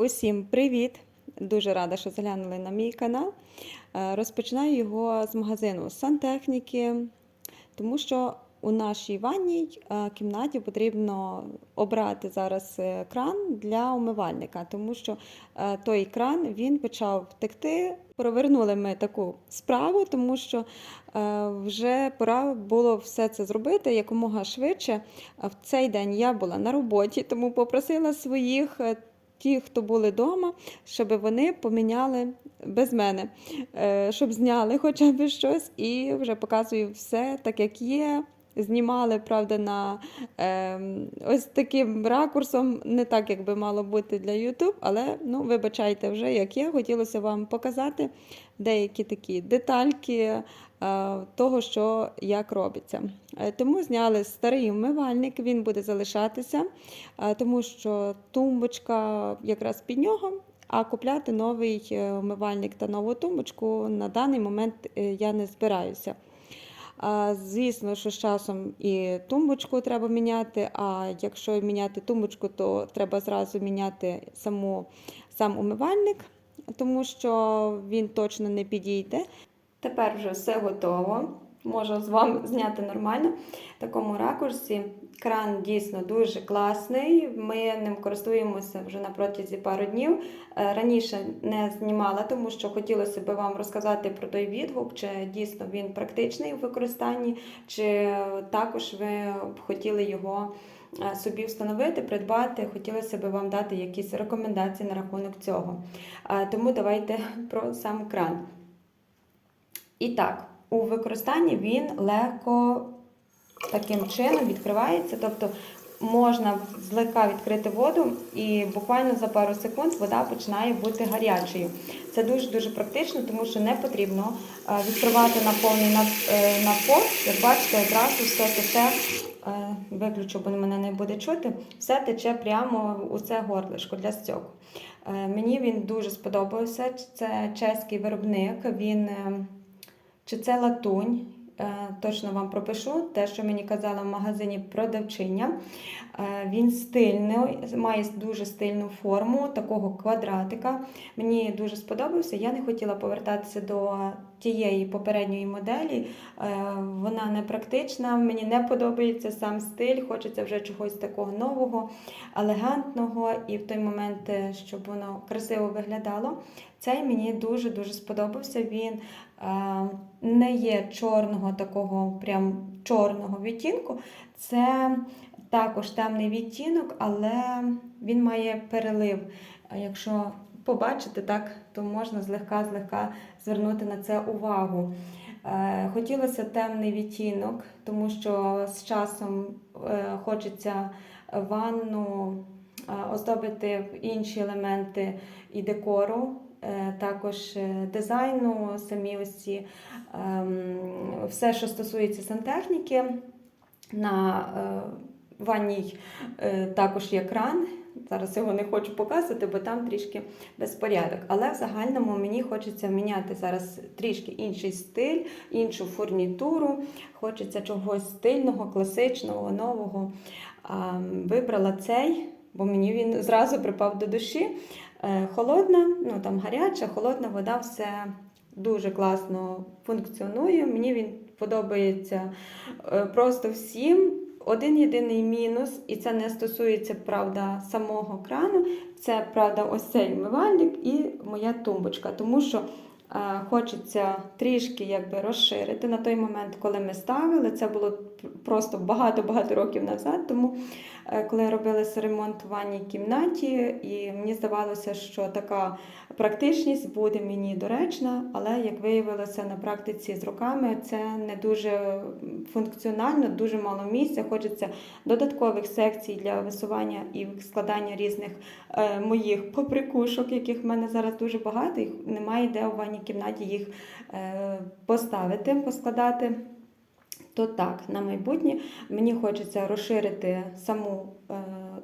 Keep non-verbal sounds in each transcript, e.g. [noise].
Усім привіт! Дуже рада, що заглянули на мій канал. Е, Розпочинаю його з магазину сантехніки, тому що у нашій ванній е, кімнаті потрібно обрати зараз кран для умивальника, тому що е, той кран він почав текти. Провернули ми таку справу, тому що вже пора було все це зробити якомога швидше. В цей день я була на роботі, тому попросила своїх. Ті, хто були вдома, щоб вони поміняли без мене, е, щоб зняли хоча б щось, і вже показую все так, як є. Знімали, правда, на е, ось таким ракурсом, не так, як би мало бути для YouTube, але ну, вибачайте вже, як є. Хотілося вам показати деякі такі детальки е, того, що як робиться. Е, Тому зняли старий умивальник, він буде залишатися, е, тому що тумбочка якраз під нього. А купляти новий умивальник та нову тумбочку на даний момент я не збираюся. Звісно, що з часом і тумбочку треба міняти. А якщо міняти тумбочку, то треба зразу міняти саму, сам умивальник, тому що він точно не підійде. Тепер вже все готово. Можу з вами зняти нормально в такому ракурсі. Кран дійсно дуже класний. Ми ним користуємося вже на протязі пару днів. Е, Раніше не знімала, тому що хотілося б вам розказати про той відгук, чи дійсно він практичний у використанні, чи також ви б хотіли його е, собі встановити, придбати. Хотілося б вам дати якісь рекомендації на рахунок цього. Е, Тому давайте [laughs] про сам кран. І так, у використанні він легко таким чином відкривається, тобто можна злегка відкрити воду, і буквально за пару секунд вода починає бути гарячою. Це дуже-дуже практично, тому що не потрібно е, відкривати на повний е, напор. Як бачите, одразу все тече, е, виключу, бо мене не буде чути, все тече прямо у це горлишко для стьоку. Мені він дуже сподобався. Це чеський виробник. Він чи це латунь. Е, Точно вам пропишу те, що мені казала в магазині продавчиня. Е, Він стильний, має дуже стильну форму такого квадратика. Мені дуже сподобався. Я не хотіла повертатися до тієї попередньої моделі. Е, Вона не практична, мені не подобається сам стиль, хочеться вже чогось такого нового, елегантного і в той момент, щоб воно красиво виглядало. Цей мені дуже-дуже сподобався. Він е, не є чорного такого прям чорного відтінку. Це також темний відтінок, але він має перелив. Якщо побачити так, то можна злегка-злегка звернути на це увагу. Е, Хотілося темний відтінок, тому що з часом е, хочеться ванну е, оздобити інші елементи і декору, також е, дизайну, самі ось ці ем, все, що стосується сантехніки. На е, ванній е, також є кран. Зараз його не хочу показувати, бо там трішки безпорядок. Але в загальному мені хочеться міняти зараз трішки інший стиль, іншу фурнітуру. Хочеться чогось стильного, класичного, нового. Вибрала цей, бо мені він зразу припав до душі. Е, Холодна, ну там гаряча, холодна вода, все дуже класно функціонує. Мені він подобається е, просто всім. Один єдиний мінус, і це не стосується правда самого крану. Це правда, ось цей мивальник і моя тумбочка, тому що хочеться трішки якби розширити на той момент, коли ми ставили. Це було просто багато-багато років назад. Тому е, коли робилися ремонт в кімнаті, і мені здавалося, що така практичність буде мені доречна, але як виявилося на практиці з роками, це не дуже функціонально, дуже мало місця. Хочеться додаткових секцій для висування і складання різних е, моїх поприкушок, яких в мене зараз дуже багато. Їх немає де у ванній кімнаті їх е, поставити, поскладати. То так, на майбутнє мені хочеться розширити саму е,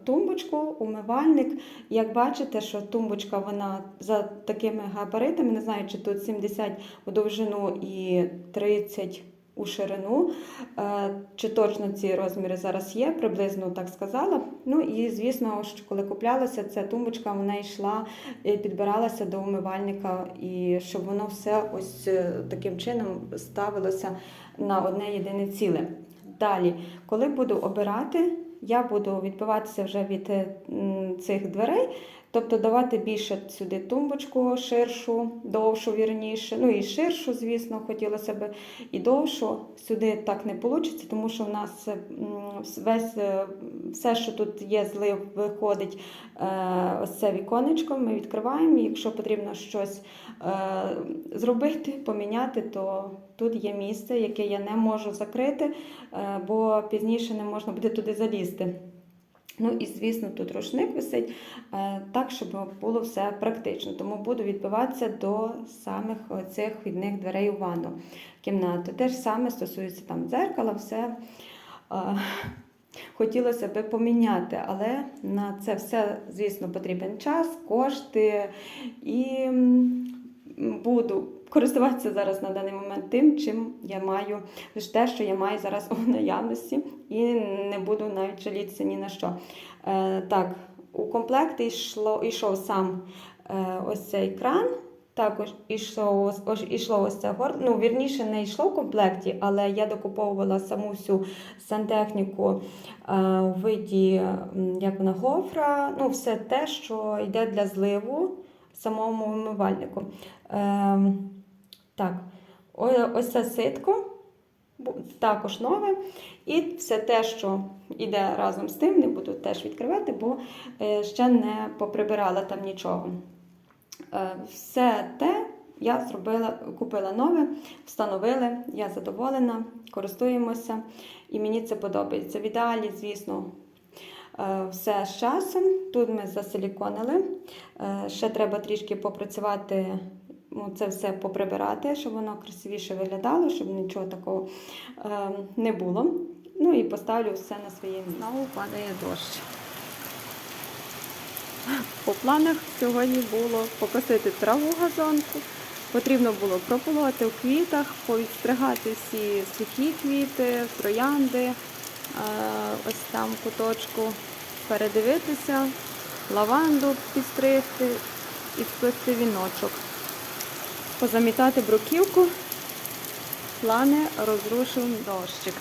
тумбочку, умивальник. Як бачите, що тумбочка вона за такими габаритами, не знаю, чи тут 70 у довжину і 30 у ширину. Е, Чи точно ці розміри зараз є, приблизно так сказала. Ну і звісно, що коли куплялася ця тумбочка, вона йшла і підбиралася до умивальника, і щоб воно все ось е, таким чином ставилося на одне єдине ціле. Далі, коли буду обирати, я буду відбиватися вже від е, цих дверей, тобто давати більше сюди тумбочку, ширшу, довшу, вірніше. Ну і ширшу, звісно, хотілося б і довшу. Сюди так не вийде, тому що в нас е, весь, е, все, що тут є, злив, виходить е, ось це віконечко. Ми відкриваємо. Якщо потрібно щось зробити, поміняти, то тут є місце, яке я не можу закрити, бо пізніше не можна буде туди залізти. Ну і звісно, тут рушник висить е, так, щоб було все практично. Тому буду відбиватися до самих цих вхідних дверей у ванну кімнату. Те ж саме стосується там дзеркала, все. е, Хотілося би поміняти, але на це все, звісно, потрібен час, кошти і буду користуватися зараз на даний момент тим, чим я маю, лише те, що я маю зараз у наявності, і не буду навіть жалітися ні на що. Е, так, у комплекті йшло, йшов сам е, ось цей кран. Також ішов, ось- ішло ось це гор... Ну, вірніше, не йшло в комплекті, але я докуповувала саму всю сантехніку е, у виді як вона, гофра, ну, все те, що йде для зливу самому умивальнику. Е, так, ось це ситко, також нове. І все те, що йде разом з тим, не буду теж відкривати, бо е, ще не поприбирала там нічого. Е, Все те я зробила, купила нове, встановили, я задоволена, користуємося, і мені це подобається. В ідеалі, звісно, е, все з часом. Тут ми засиліконили. Ще треба трішки попрацювати, це все поприбирати, щоб воно красивіше виглядало, щоб нічого такого е, не було. Ну і поставлю все на своє місце. Знову падає дощ. По планах сьогодні було покосити траву газонку. Потрібно було прополоти в квітах, повідстригати всі сухі квіти, троянди, е, ось там куточку, передивитися, лаванду підстригти і сплести віночок. Позамітати бруківку. Плани розрушив дощик.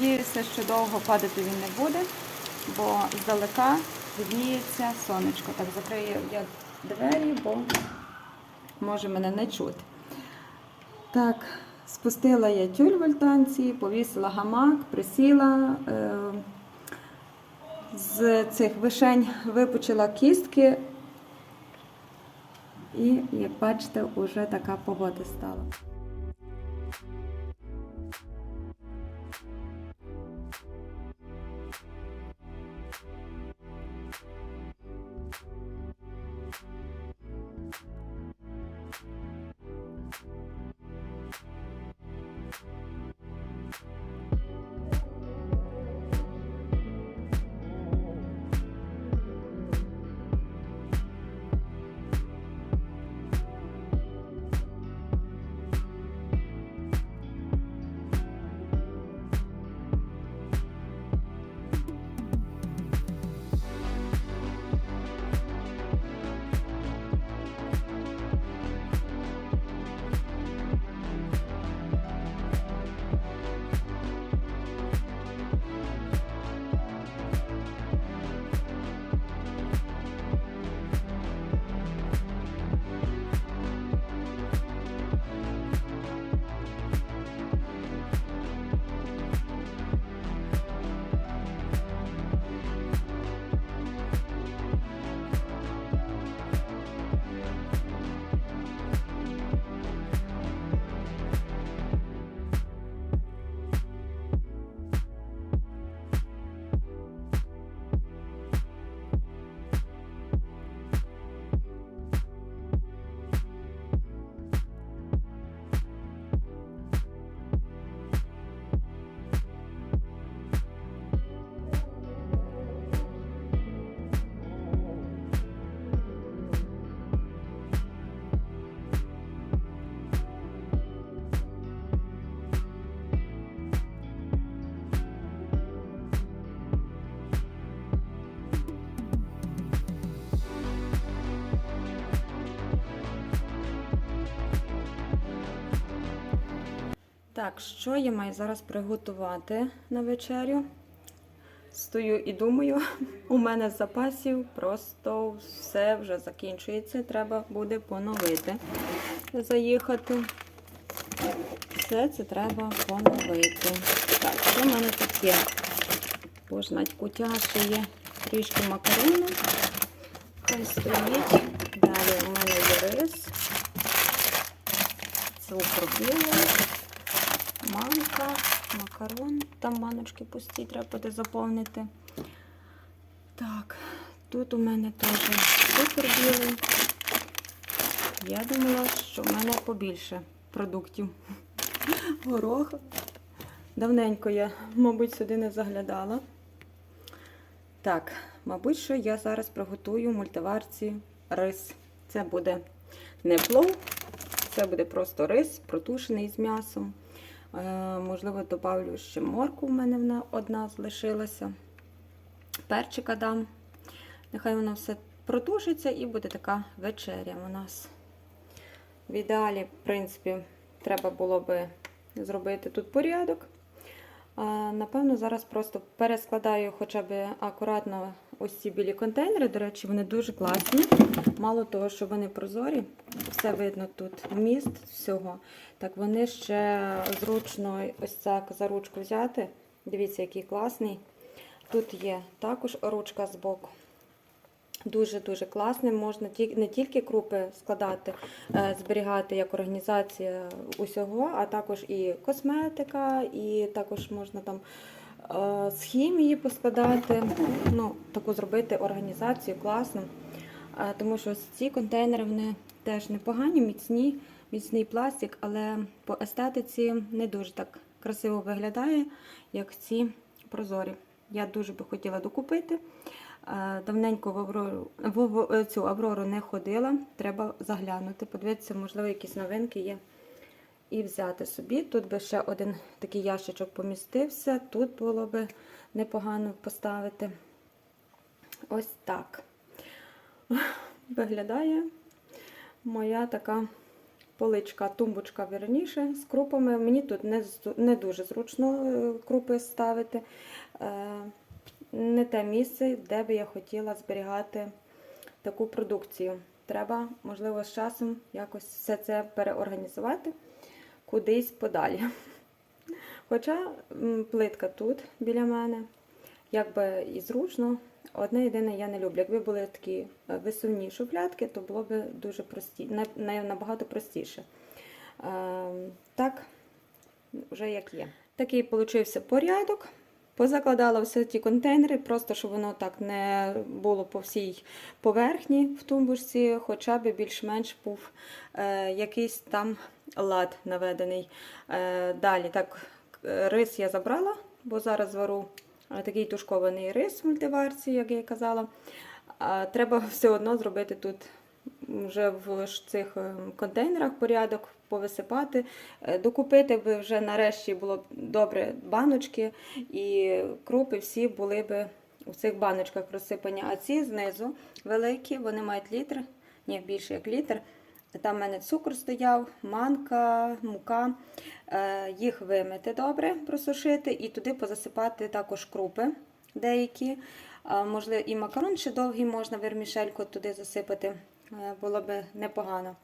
Надіюся, що довго падати він не буде, бо здалека видніється сонечко. Так, закрию я двері, бо може мене не чути. Так, спустила я тюль в альтанці, повісила гамак, присіла. Е, з цих вишень випучила кістки. І, як бачите, уже така погода стала. Так, що я маю зараз приготувати на вечерю? Стою і думаю, [laughs] у мене з запасів просто все вже закінчується. Треба буде поновити, заїхати. Все це треба поновити. Так, що в мене тут є? Боже, кутя ще є трішки макарону. Хай стоїть. Далі у мене є рис, цукор білий, манка, макарон. Там баночки пусті, треба буде заповнити. Так, тут у мене теж цукор білий. Я думала, що в мене побільше продуктів. Горох. Давненько я, мабуть, сюди не заглядала. Так, мабуть, що я зараз приготую в мультиварці рис. Це буде не плов, це буде просто рис, протушений з м'ясом. Е, можливо, додавлю ще морку, в мене одна залишилася. Перчика дам. Нехай воно все протушиться і буде така вечеря у нас. В ідеалі, в принципі, треба було би зробити тут порядок. Напевно, зараз просто перескладаю хоча б акуратно ось ці білі контейнери. До речі, вони дуже класні. Мало того, що вони прозорі, все видно тут міст всього. Так вони ще зручно ось так за ручку взяти. Дивіться, який класний. Тут є також ручка з боку. Дуже-дуже класний. Можна не тільки крупи складати, е, зберігати як організація усього, а також і косметика, і також можна там е, з хімії поскладати. Ну, таку зробити організацію класну. Е, Тому що ці контейнери вони теж непогані, міцні, міцний пластик, але по естетиці не дуже так красиво виглядає, як ці прозорі. Я дуже би хотіла докупити. Е, Давненько в Аврору, в, е, цю Аврору не ходила. Треба заглянути, подивитися, можливо, якісь новинки є. І взяти собі. Тут би ще один такий ящичок помістився. Тут було би непогано поставити. Ось так. Виглядає моя така поличка, тумбочка верніше з крупами. Мені тут не, не дуже зручно е, крупи ставити. Не те місце, де би я хотіла зберігати таку продукцію. Треба, можливо, з часом якось все це переорганізувати кудись подалі. Хоча плитка тут біля мене, якби і зручно. Одне єдине я не люблю. Якби були такі е, висувні шуфлятки, то було б дуже прості, на- на- набагато простіше. Ем, Так, вже як є. Такий получився порядок. Позакладала все ті контейнери, просто щоб воно так не було по всій поверхні в тумбочці, хоча б більш-менш був е, якийсь там лад наведений. Е, далі так, е, рис я забрала, бо зараз вару е, такий тушкований рис в мультиварці, як я й казала. А треба [laughs] все одно зробити тут вже в цих е, контейнерах порядок, повисипати, Е, докупити би вже нарешті було б добре баночки і крупи всі були б у цих баночках розсипані. А ці знизу великі, вони мають літр, ні, більше як літр. Там в мене цукор стояв, манка, мука. Е, Їх вимити добре, просушити і туди позасипати також крупи деякі. Можливо, і макарон ще довгий можна вермішельку туди засипати. Е, Було б непогано.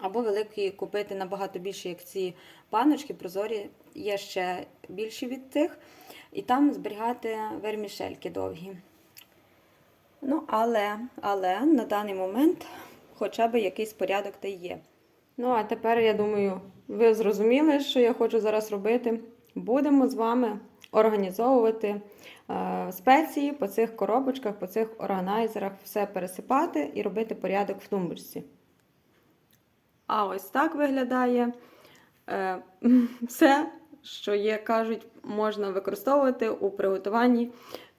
Або великі купити набагато більше, як ці паночки, прозорі, є ще більші від тих. І там зберігати вермішельки довгі. Ну, але, але на даний момент хоча б якийсь порядок та є. Ну, а тепер, я думаю, ви зрозуміли, що я хочу зараз робити. Будемо з вами організовувати е, спеції по цих коробочках, по цих органайзерах, все пересипати і робити порядок в тумбочці. А ось так виглядає е, [laughs] все, що є, кажуть, можна використовувати у приготуванні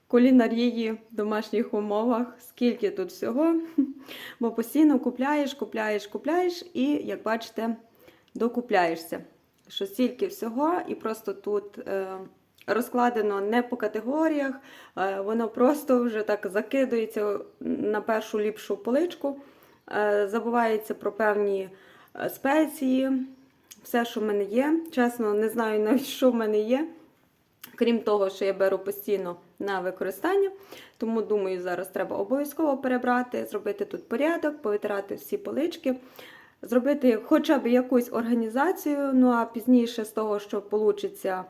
кулінарії в домашніх умовах. Скільки тут всього. [laughs] Бо постійно купляєш, купляєш, купляєш і, як бачите, докупляєшся. Що стільки всього, і просто тут е, розкладено не по категоріях, е, воно просто вже так закидується на першу ліпшу поличку, забувається про певні спеції, все, що в мене є. Чесно, не знаю навіть, що в мене є. Крім того, що я беру постійно на використання, тому думаю, зараз треба обов'язково перебрати, зробити тут порядок, повитирати всі полички, зробити хоча б якусь організацію. Ну а пізніше з того, що вийде,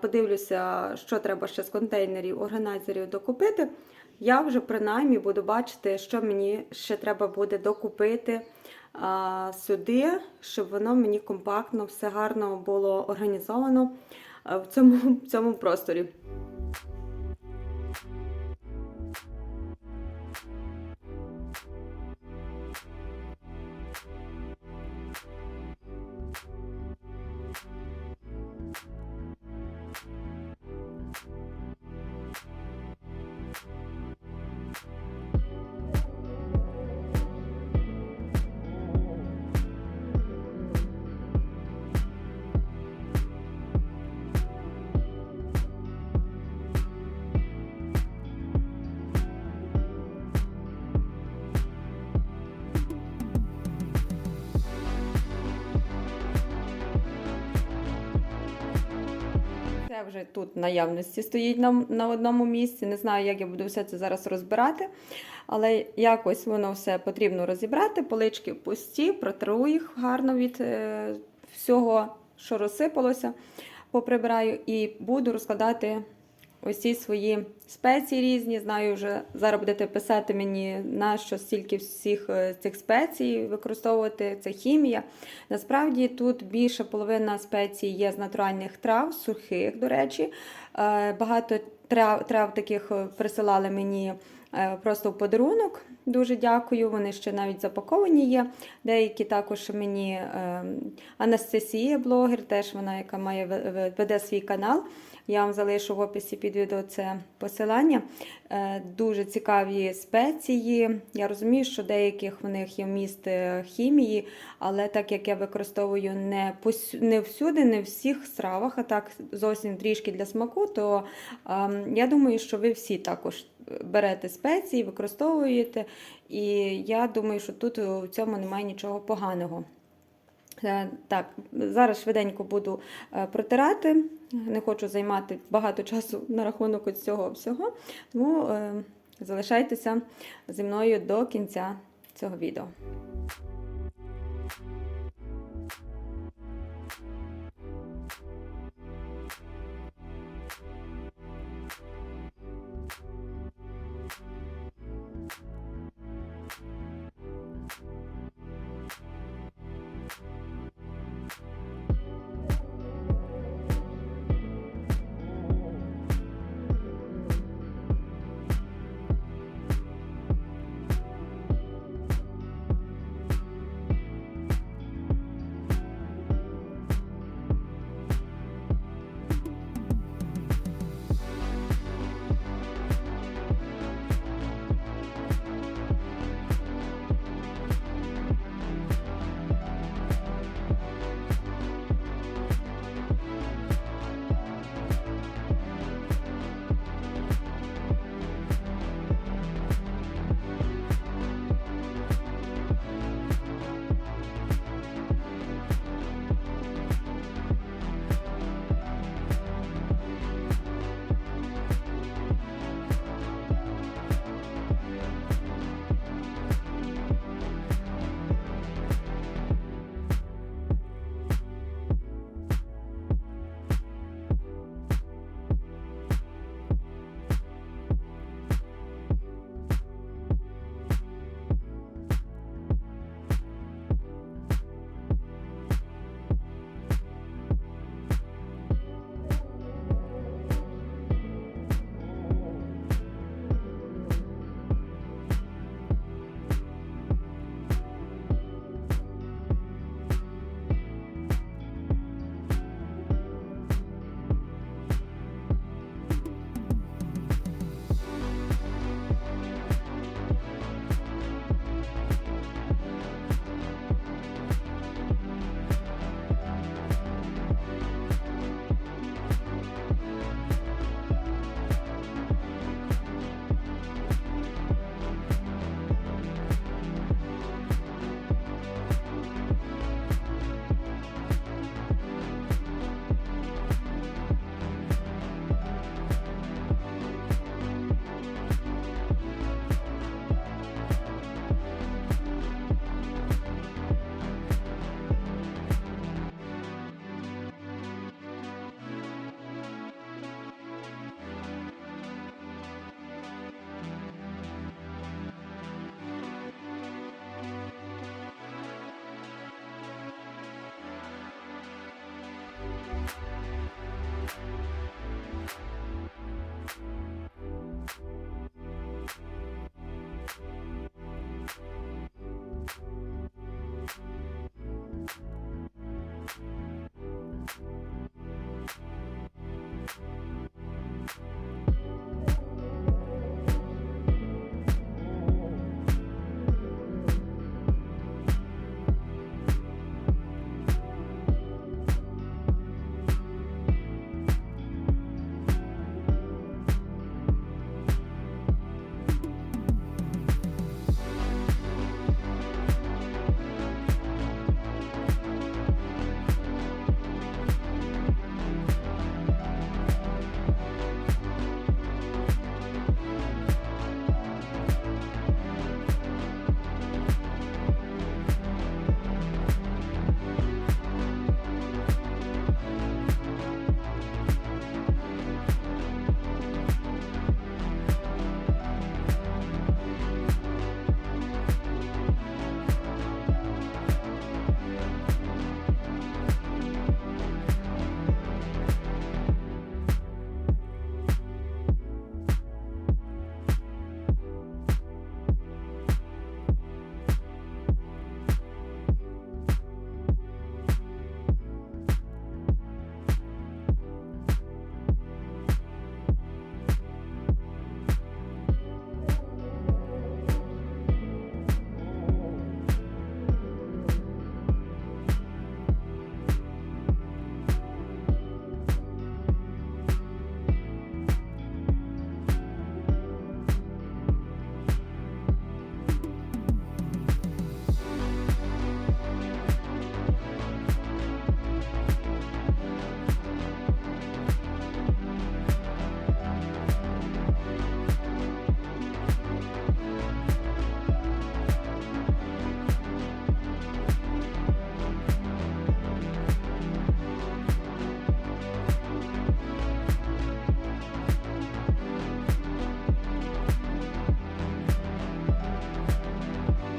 подивлюся, що треба ще з контейнерів, органайзерів докупити. Я вже принаймні буду бачити, що мені ще треба буде докупити сюди, щоб воно мені компактно, все гарно було організовано в цьому, в цьому просторі. Вже тут наявності стоїть на, на одному місці. Не знаю, як я буду все це зараз розбирати. Але якось воно все потрібно розібрати. Полички пусті, протру їх гарно від е, всього, що розсипалося, поприбираю, і буду розкладати ці свої спеції різні. Знаю, вже зараз будете писати мені, на що стільки всіх е, цих спецій використовувати. Це хімія. Насправді тут більше половина спецій є з натуральних трав, сухих, до речі. Е, Багато трав, трав таких е, присилали мені. Просто в подарунок. Дуже дякую. Вони ще навіть запаковані є. Деякі також мені Анастасія, блогер, теж вона, яка має ве- ве- веде свій канал. Я вам залишу в описі під відео це посилання. Е, Дуже цікаві спеції. Я розумію, що деяких в них є вміст е, хімії, але так як я використовую не, не всюди, не в всіх стравах, а так зовсім трішки для смаку, то ем, я думаю, що ви всі також берете спеції, використовуєте. І я думаю, що тут у цьому немає нічого поганого. Е, Так, зараз швиденько буду е, протирати. Не хочу займати багато часу на рахунок цього всього. Тому е, залишайтеся зі мною до кінця цього відео.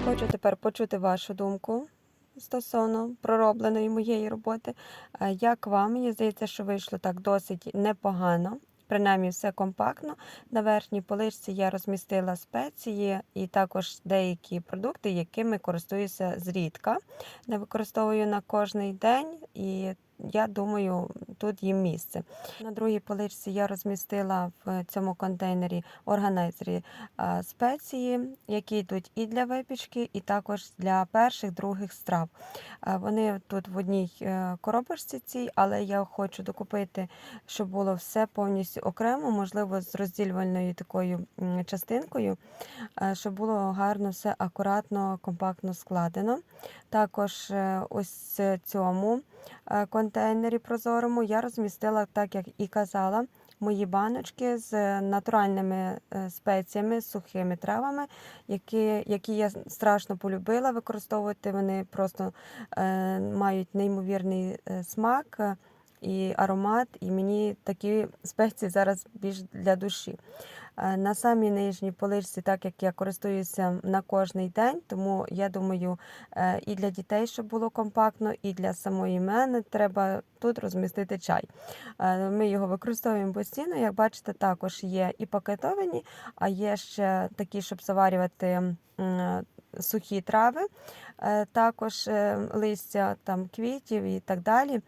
Хочу тепер почути вашу думку стосовно проробленої моєї роботи. Е, Як вам? Мені здається, що вийшло так досить непогано. Принаймні все компактно. На верхній поличці я розмістила спеції і також деякі продукти, якими користуюся зрідка. Не використовую на кожний день і я думаю, тут їм місце. На другій поличці я розмістила в цьому контейнері органайзері спеції, які йдуть і для випічки, і також для перших, других страв. Вони тут в одній е, коробочці цій, але я хочу докупити, щоб було все повністю окремо, можливо, з розділювальною такою частинкою, е, щоб було гарно все акуратно, компактно складено. Також е, ось цьому е, контейнері прозорому я розмістила, так як і казала, мої баночки з натуральними е, спеціями, сухими травами, які, які я страшно полюбила використовувати. Вони просто е, мають неймовірний е, смак е, і аромат, і мені такі спеції зараз більш для душі. Е, На самій нижній поличці, так як я користуюся на кожний день, тому я думаю, е, і для дітей, щоб було компактно, і для самої мене треба тут розмістити чай. Е, Ми його використовуємо постійно. Як бачите, також є і пакетовані, а є ще такі, щоб заварювати сухі трави, також листя там квітів і так далі,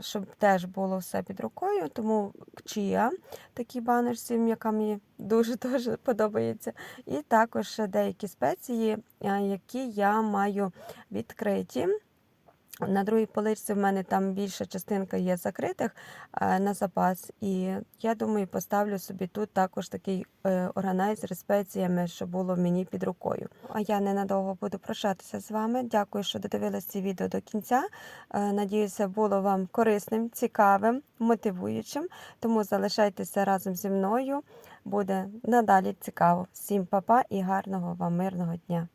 щоб теж було все під рукою. Тому кчія такі баночці, яка мені дуже [laughs] дуже подобається. І також деякі спеції, які я маю відкриті. На другій поличці в мене там більша частинка є закритих е, на запас, і я думаю, поставлю собі тут також такий е, органайзер з спеціями, щоб було мені під рукою. А я ненадовго буду прощатися з вами. Дякую, що додивилися це відео до кінця. Е, Надіюся, було вам корисним, цікавим, мотивуючим. Тому залишайтеся разом зі мною. Буде надалі цікаво. Всім па-па і гарного вам мирного дня!